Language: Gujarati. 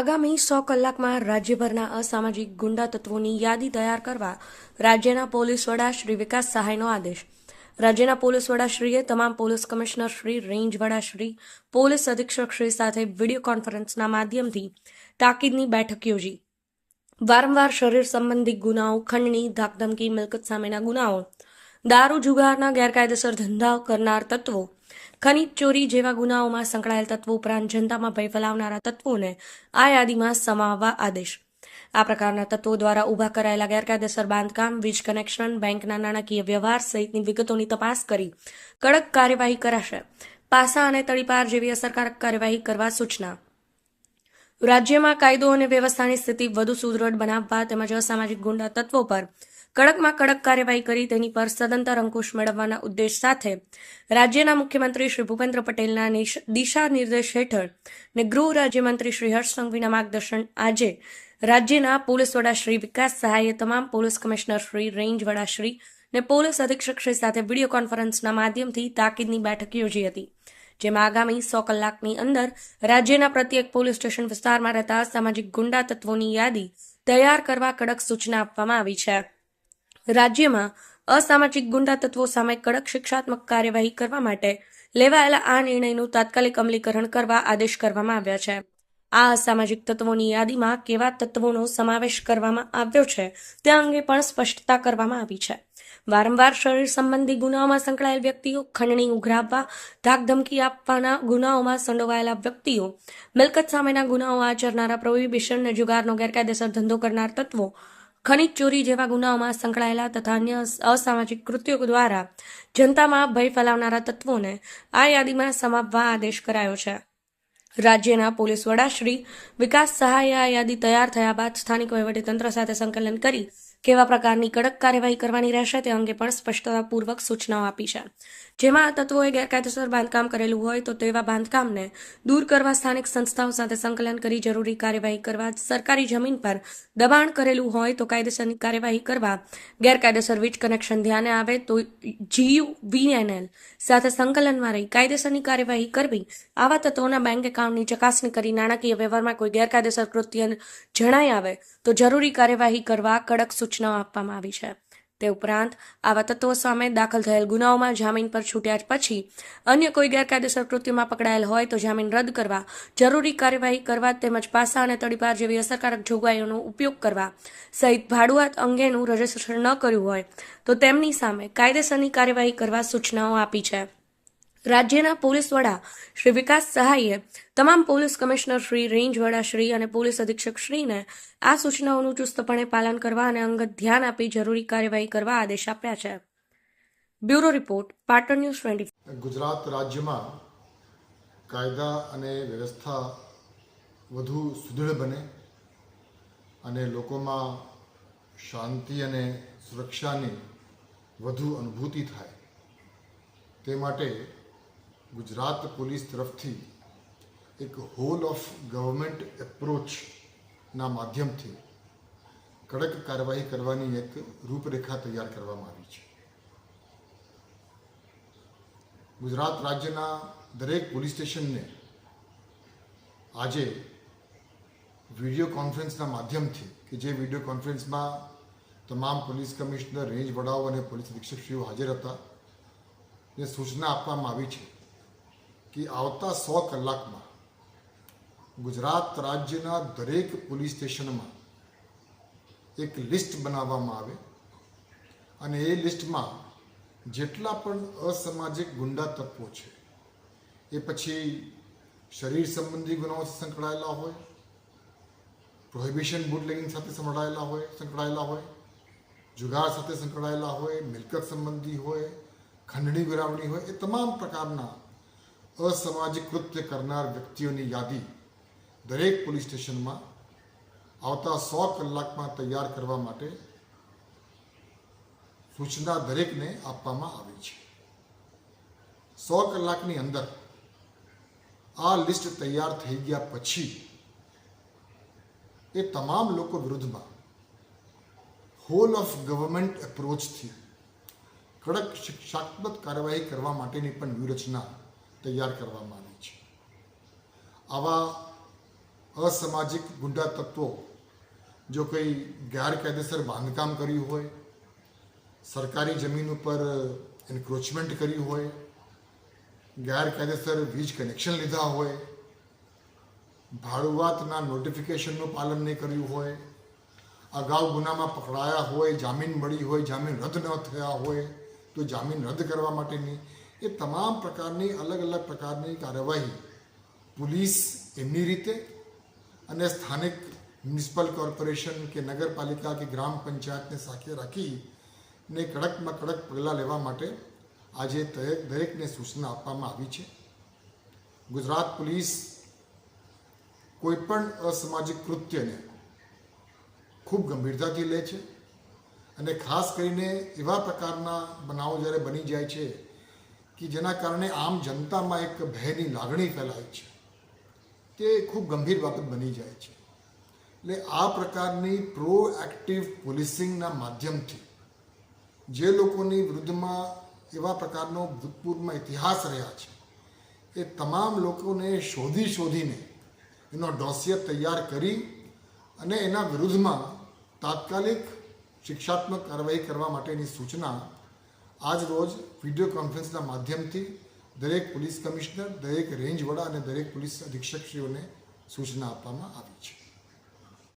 આગામી સો કલાકમાં રાજ્યભરના અસામાજિક ગુંડા તત્વોની યાદી તૈયાર કરવા રાજ્યના પોલીસ વડા શ્રી વિકાસ સહાયનો આદેશ. રાજ્યના પોલીસ વડાશ્રીએ તમામ પોલીસ કમિશનર શ્રી, રેન્જ વડાશ્રી પોલીસ અધિક્ષક શ્રી સાથે વીડિયો કોન્ફરન્સના માધ્યમથી તાકીદની બેઠક યોજી. વારંવાર શરીર સંબંધી ગુનાઓ, ખંડણી, ધાકધમકી, મિલકત સામેના ગુનાઓ દારૂ જુગારના ગેરકાયદેસર ધંધા કરનાર તત્વો, ખનીજ ચોરી જેવા ગુનાઓમાં સંકળાયેલ તત્વો ઉપરાંત જનતામાં ભય ફેલાવનારા તત્વોને આ યાદીમાં સમાવવા આદેશ. આ પ્રકારના તત્વો દ્વારા ઊભા કરાયેલા ગેરકાયદેસર બાંધકામ, વીજ કનેક્શન, બેંકના નાણાકીય વ્યવહાર સહિતની વિગતોની તપાસ કરી કડક કાર્યવાહી કરાશે. પાસા અને તળીપાર જેવી અસરકારક કાર્યવાહી કરવા સૂચના. રાજ્યમાં કાયદો અને વ્યવસ્થાની સ્થિતિ વધુ સુદૃઢ બનાવવા તેમજ અસામાજિક ગુંડા તત્વો પર કડકમાં કડક કાર્યવાહી કરી તેની પર સદંતર અંકુશ મેળવવાના ઉદ્દેશ સાથે રાજ્યના મુખ્યમંત્રી શ્રી ભૂપેન્દ્ર પટેલના દિશા નિર્દેશ હેઠળ ને ગૃહ રાજ્યમંત્રી શ્રી હર્ષ સંઘવીના માર્ગદર્શન આજે રાજ્યના પોલીસ વડા શ્રી વિકાસ સહાયે તમામ પોલીસ કમિશનર શ્રી રેન્જ વડા શ્રી ને પોલીસ અધિક્ષક શ્રી સાથે વીડિયો કોન્ફરન્સના માધ્યમથી તાકીદની બેઠક યોજી હતી, જેમાં આગામી સો કલાકની અંદર રાજ્યના પ્રત્યેક પોલીસ સ્ટેશન વિસ્તારમાં રહેતા સામાજિક ગુંડા તત્વોની યાદી તૈયાર કરવા કડક સૂચના આપવામાં આવી છે. રાજ્યમાં અસામાજિક ગુંડા તત્વો સામે કડક શિક્ષાત્મક કાર્યવાહી કરવા માટે લેવાયેલા આ નિર્ણયનું તાત્કાલિક અમલીકરણ કરવા આદેશ કરવામાં આવ્યા છે. આ અસામાજિક તત્વોની યાદીમાં કેવા તત્વોનો સમાવેશ કરવામાં આવ્યો છે તે અંગે પણ સ્પષ્ટતા કરવામાં આવી છે. વારંવાર શરીર સંબંધી ગુનાઓમાં સંકળાયેલ વ્યક્તિઓ, ખંડણી ઉઘરાવવા, ધાકધમકી આપવાના ગુનાઓમાં સંડોવાયેલા વ્યક્તિઓ, મિલકત સામેના ગુનાઓ આચરનારા પ્રોહિબિશન અને જુગારનો ગેરકાયદેસર ધંધો કરનાર તત્વો ખનિજ ચોરી જેવા ગુનાઓમાં સંકળાયેલા તથા અન્ય અસામાજિક કૃત્યો દ્વારા જનતામાં ભય ફેલાવનારા તત્વોને આ યાદીમાં સમાવવા આદેશ કરાયો છે. રાજ્યના પોલીસ વડા શ્રી વિકાસ સહાયે આ યાદી તૈયાર થયા બાદ સ્થાનિક વહીવટીતંત્ર સાથે સંકલન કરી કેવા પ્રકારની કડક કાર્યવાહી કરવાની રહેશે તે અંગે પણ સ્પષ્ટતાપૂર્વક સૂચનાઓ આપી છે. જેમાં આ તત્વોએ ગેરકાયદેસર બાંધકામ કરેલું હોય તો તેવા બાંધકામને દૂર કરવા સ્થાનિક સંસ્થાઓ સાથે સંકલન કરી જરૂરી કાર્યવાહી કરવા, સરકારી જમીન પર દબાણ કરેલું હોય તો કાયદેસરની કાર્યવાહી કરવા, ગેરકાયદેસર વીજ કનેક્શન ધ્યાને આવે તો જીયુ વીએનએલ સાથે સંકલનમાં રહી કાયદેસરની કાર્યવાહી કરવી, આવા તત્વોના બેંક એકાઉન્ટની ચકાસણી કરી નાણાકીય વ્યવહારમાં કોઈ ગેરકાયદેસર કૃત્ય જણાય આવે તો જરૂરી કાર્યવાહી કરવા કડક સૂચનાઓ આપવામાં આવી છે. તે ઉપરાંત, આવા તત્વો સામે દાખલ થયેલ ગુનાઓમાં જામીન પર છૂટ્યા પછી, અન્ય કોઈ ગેરકાયદેસર કૃત્યમાં પકડાયેલ હોય તો જામીન રદ કરવા, જરૂરી કાર્યવાહી કરવા તેમજ પાસા અને તડીપાર જેવી અસરકારક જોગવાઈઓનો ઉપયોગ કરવા સહિત ભાડુઆત અંગેનું રજીસ્ટ્રેશન ન કર્યું હોય તો તેમની સામે કાયદેસરની કાર્યવાહી કરવા સૂચનાઓ આપી છે. રાજ્યના પોલીસ વડા શ્રી વિકાસ સહાયે તમામ પોલીસ કમિશનર શ્રી, રેન્જ વડા શ્રી અને પોલીસ અધિક્ષક શ્રીને આ સૂચનાઓનું ચુસ્તપણે પાલન કરવા અને અંગત ધ્યાન આપી જરૂરી કાર્યવાહી કરવા આદેશ આપ્યા છે. Bureau report, Patan news twenty Gujarat રાજ્યમાં કાયદા અને વ્યવસ્થા વધુ સુદૃઢ બને અને લોકોમાં શાંતિ અને સુરક્ષાની વધુ અનુભૂતિ થાય તે માટે ગુજરાત પોલીસ તરફથી એક હોલ ઓફ ગવર્મેન્ટ એપ્રોચના માધ્યમથી કડક કાર્યવાહી કરવાની એક રૂપરેખા તૈયાર કરવામાં આવી છે ગુજરાત રાજ્યના દરેક પોલીસ સ્ટેશનને આજે વીડિયો કોન્ફરન્સના માધ્યમથી કે જે વીડિયો કોન્ફરન્સમાં તમામ પોલીસ કમિશનર રેન્જ વડાઓ અને પોલીસ અધિક્ષકશ્રીઓ હાજર હતા ને સૂચના આપવામાં આવી છે કે આવતા સો કલાકમાં ગુજરાત રાજ્યના દરેક પોલીસ સ્ટેશનમાં એક લિસ્ટ બનાવવામાં આવે અને એ લિસ્ટમાં જેટલા પણ અસામાજિક ગુંડા તત્વો છે, એ પછી શરીર સંબંધી ગુનાઓથી સંકળાયેલા હોય પ્રોહિબિશન બુટલેગિંગ સાથે સંકળાયેલા હોય સંકળાયેલા હોય, જુગાર સાથે સંકળાયેલા હોય, મિલકત સંબંધી હોય, ખંડણી, ગુરાવણી હોય, એ તમામ પ્રકારના અસામાજિક કૃત્ય કરનાર વ્યક્તિઓની યાદી દરેક પોલીસ સ્ટેશનમાં આવતા સો કલાકમાં તૈયાર કરવા માટે સૂચના દરેકને આપવામાં આવી છે સો કલાકની અંદર આ લિસ્ટ તૈયાર થઈ ગયા પછી એ તમામ લોકો વિરુદ્ધમાં હોલ ઓફ ગવર્મેન્ટ એપ્રોચથી કડક શિક્ષાત્મક કાર્યવાહી કરવા માટેની પણ વ્યૂહરચના તૈયાર કરવામાં આવી છે. આવા અસામાજિક ગુંડા તત્વો જો કોઈ ગેરકાયદેસર બાંધકામ કર્યું હોય, સરકારી જમીન ઉપર એન્ક્રોચમેન્ટ કર્યું હોય, ગેરકાયદેસર વીજ કનેક્શન લીધા હોય, ભાડુઆતના નોટિફિકેશનનું પાલન નહીં કર્યું હોય, અગાઉ ગુનામાં પકડાયા હોય, જામીન મળી હોય, જામીન રદ ન થયા હોય, તો જામીન રદ કરવા માટેની એ તમામ પ્રકારની અલગ અલગ પ્રકારની કાર્યવાહી પોલીસ એમની રીતે અને સ્થાનિક મ્યુનિસિપલ કોર્પોરેશન કે નગરપાલિકા કે ગ્રામ પંચાયતને સાથે રાખી ને કડકમાં કડક પગલાં લેવા માટે આજે દરેક દરેકને સૂચના આપવામાં આવી છે ગુજરાત પોલીસ કોઈપણ અસામાજિક કૃત્યને ખૂબ ગંભીરતાથી લે છે અને ખાસ કરીને એવા પ્રકારના બનાવો જ્યારે બની જાય છે કે જેના કારણે આમ જનતામાં એક ભયની લાગણી ફેલાય છે. તે ખૂબ ગંભીર બાબત બની જાય છે. એટલે આ પ્રકારની પ્રોએક્ટિવ પોલિસિંગના માધ્યમથી જે લોકોની વિરુદ્ધમાં એવા પ્રકારનો ભૂતપૂર્વમાં ઇતિહાસ રહ્યા છે, એ તમામ લોકોને શોધી શોધીને એનો ડોસિયર તૈયાર કરી અને એના વિરુદ્ધમાં તાત્કાલિક શિક્ષાત્મક કાર્યવાહી કરવા માટેની સૂચના આજ રોજ વીડિયો કોન્ફરન્સના માધ્યમથી દરેક પોલીસ કમિશનર, દરેક રેન્જ વડા અને દરેક પોલીસ અધિક્ષકશ્રીઓને સૂચના આપવામાં આવી છે.